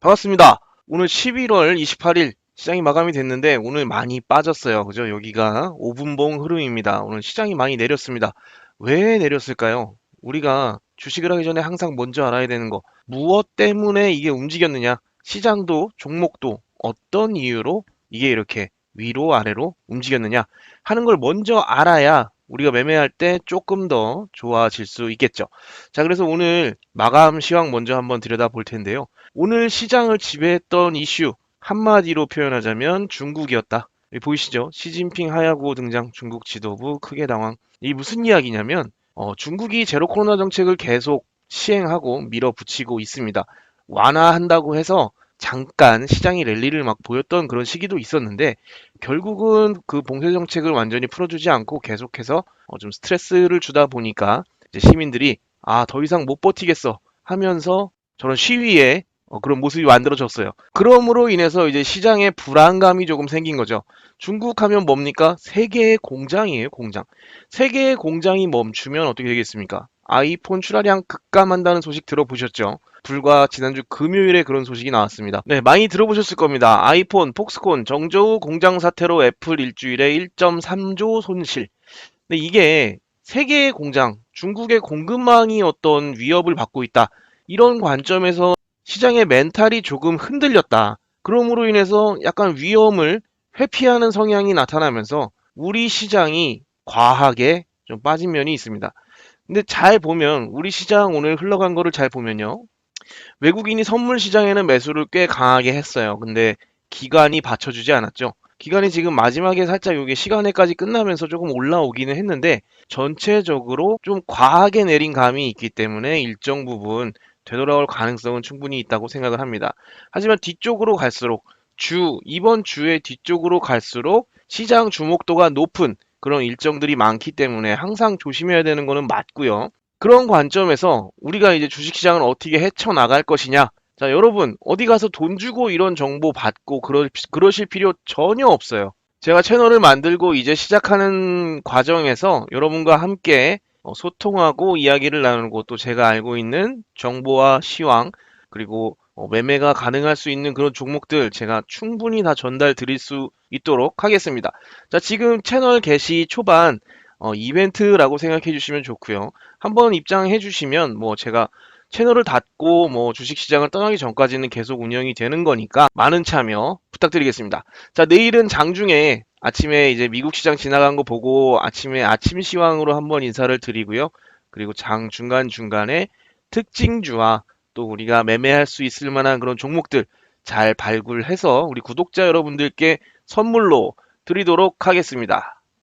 반갑습니다. 오늘 11월 28일 시장이 마감이 됐는데 오늘 많이 빠졌어요. 그죠? 여기가 5분봉 흐름입니다. 오늘 시장이 많이 내렸습니다. 왜 내렸을까요? 우리가 주식을 하기 전에 항상 먼저 알아야 되는 거. 무엇 때문에 이게 움직였느냐? 시장도 종목도 어떤 이유로 이게 이렇게 위로 아래로 움직였느냐 하는 걸 먼저 알아야 우리가 매매할 때 조금 더 좋아질 수 있겠죠. 자, 그래서 오늘 마감 시황 먼저 한번 들여다 볼 텐데요. 오늘 시장을 지배했던 이슈 한마디로 표현하자면 중국이었다. 여기 보이시죠? 시진핑 하야고 등장 중국 지도부 크게 당황. 이 무슨 이야기냐면 어, 중국이 제로 코로나 정책을 계속 시행하고 밀어붙이고 있습니다. 완화한다고 해서 잠깐 시장이 랠리를 막 보였던 그런 시기도 있었는데 결국은 그 봉쇄 정책을 완전히 풀어주지 않고 계속해서 어, 좀 스트레스를 주다 보니까 시민들이 아, 더 이상 못 버티겠어 하면서 저런 시위에 어, 그런 모습이 만들어졌어요. 그럼으로 인해서 이제 시장에 불안감이 조금 생긴 거죠. 중국 하면 뭡니까? 세계의 공장이에요, 공장. 세계의 공장이 멈추면 어떻게 되겠습니까? 아이폰 출하량 급감한다는 소식 들어보셨죠? 불과 지난주 금요일에 그런 소식이 나왔습니다. 네, 많이 들어보셨을 겁니다. 아이폰, 폭스콘, 정저우 공장 사태로 애플 일주일에 1.3조 손실. 근데 이게 세계의 공장, 중국의 공급망이 어떤 위협을 받고 있다. 이런 관점에서 시장의 멘탈이 조금 흔들렸다. 그럼으로 인해서 약간 위험을 회피하는 성향이 나타나면서 우리 시장이 과하게 좀 빠진 면이 있습니다. 근데 잘 보면 우리 시장 오늘 흘러간 거를 잘 보면요. 외국인이 선물 시장에는 매수를 꽤 강하게 했어요. 근데 기관이 받쳐주지 않았죠. 기관이 지금 마지막에 살짝 이게 시간에까지 끝나면서 조금 올라오기는 했는데 전체적으로 좀 과하게 내린 감이 있기 때문에 일정 부분 되돌아올 가능성은 충분히 있다고 생각을 합니다. 하지만 뒤쪽으로 갈수록 주, 이번 주의 뒤쪽으로 갈수록 시장 주목도가 높은 그런 일정들이 많기 때문에 항상 조심해야 되는 거는 맞고요. 그런 관점에서 우리가 이제 주식시장을 어떻게 헤쳐나갈 것이냐. 자, 여러분, 어디 가서 돈 주고 이런 정보 받고 그러, 그러실 필요 전혀 없어요. 제가 채널을 만들고 이제 시작하는 과정에서 여러분과 함께 어, 소통하고 이야기를 나누고 또 제가 알고 있는 정보와 시황 그리고 어, 매매가 가능할 수 있는 그런 종목들 제가 충분히 다 전달 드릴 수 있도록 하겠습니다. 자, 지금 채널 개시 초반 어, 이벤트라고 생각해 주시면 좋고요. 한번 입장해 주시면 뭐 제가 채널을 닫고 뭐 주식시장을 떠나기 전까지는 계속 운영이 되는 거니까 많은 참여 부탁드리겠습니다. 자, 내일은 장중에 아침에 이제 미국 시장 지나간 거 보고 아침에 아침 시황으로 한번 인사를 드리고요. 그리고 장 중간중간에 특징주와 또 우리가 매매할 수 있을 만한 그런 종목들 잘 발굴해서 우리 구독자 여러분들께 선물로 드리도록 하겠습니다.